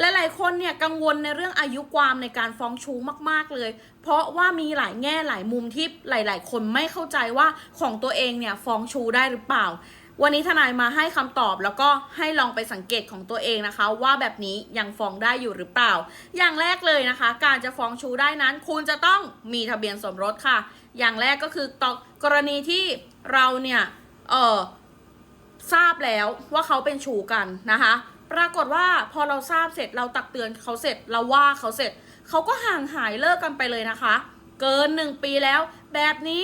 หลายๆคนเนี่ยกังวลในเรื่องอายุความในการฟ้องชู้มาก ๆเลย เพราะว่ามีหลายแง่หลายมุมที่หลาย ๆ คนไม่เข้าใจว่าของตัวเองเนี่ยฟ้องชู้ได้หรือเปล่า วันนี้ทนายมาให้คำตอบแล้วก็ให้ลองไปสังเกตของตัวเองนะคะ ว่าแบบนี้ยังฟ้องได้อยู่หรือเปล่า อย่างแรกเลยนะคะ การจะฟ้องชู้ได้นั้น คุณจะต้องมีทะเบียนสมรสค่ะ อย่างแรกก็คือตกรณีที่เราเนี่ยเออทราบแล้วว่าเขาเป็นชู้กันนะคะ ปรากฏว่าพอเราทราบเสร็จเราตักเตือนเขาเสร็จเราว่าเขาเสร็จ เขาก็ห่างหายเลิกกันไปเลยนะคะ เกินหนึ่งปีแล้ว แบบนี้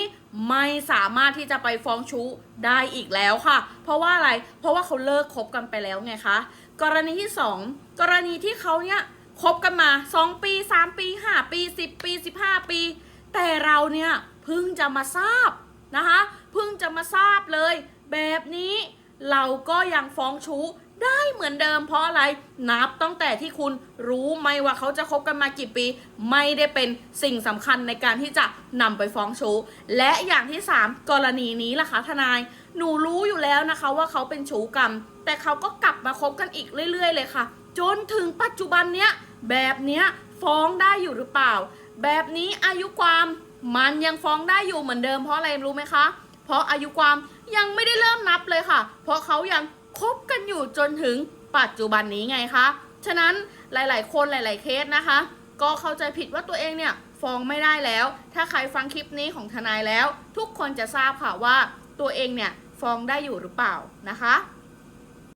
ไม่สามารถที่จะไปฟ้องชู้ได้อีกแล้วค่ะ เพราะว่าอะไรเพราะว่าเขาเลิกคบกันไปแล้วไงคะกรณีที่ 2 กรณีที่เขาเนี่ยคบกันมา 2 ปี 3 ปี 5 ปี 10 ปี 15 ปี แต่เราเนี่ยเพิ่งจะมาทราบนะคะเพิ่งจะมาทราบเลย แบบนี้เราก็ยังฟ้องชู้ได้เหมือนเดิมเพราะอะไรนับตั้งแต่ที่คุณรู้ไหมว่าเขาจะคบกันมากี่ปี ไม่ได้เป็นสิ่งสำคัญในการที่จะนำไปฟ้องชู้ และอย่างที่ 3 กรณีนี้ล่ะคะทนาย หนูรู้อยู่แล้วนะคะว่าเขาเป็นชู้กันแต่เขาก็กลับมาคบกันอีกเรื่อย ๆ เลยค่ะ จนถึงปัจจุบันเนี้ยแบบเนี้ยฟ้องได้อยู่หรือเปล่า แบบนี้อายุความมันยังฟ้องได้อยู่เหมือนเดิมเพราะอะไรรู้ไหมคะ เพราะอายุความยังไม่ได้เริ่มนับเลยค่ะ เพราะเขายัง คบกันอยู่จนถึงปัจจุบันนี้ไงคะ ฉะนั้นหลาย ๆ คนหลาย ๆ เคสนะคะ ก็เข้าใจผิดว่าตัวเองเนี่ยฟ้องไม่ได้แล้ว ถ้าใครฟังคลิปนี้ของทนายแล้ว ทุกคนจะทราบค่ะว่าตัวเองเนี่ยฟ้องได้อยู่หรือเปล่านะคะ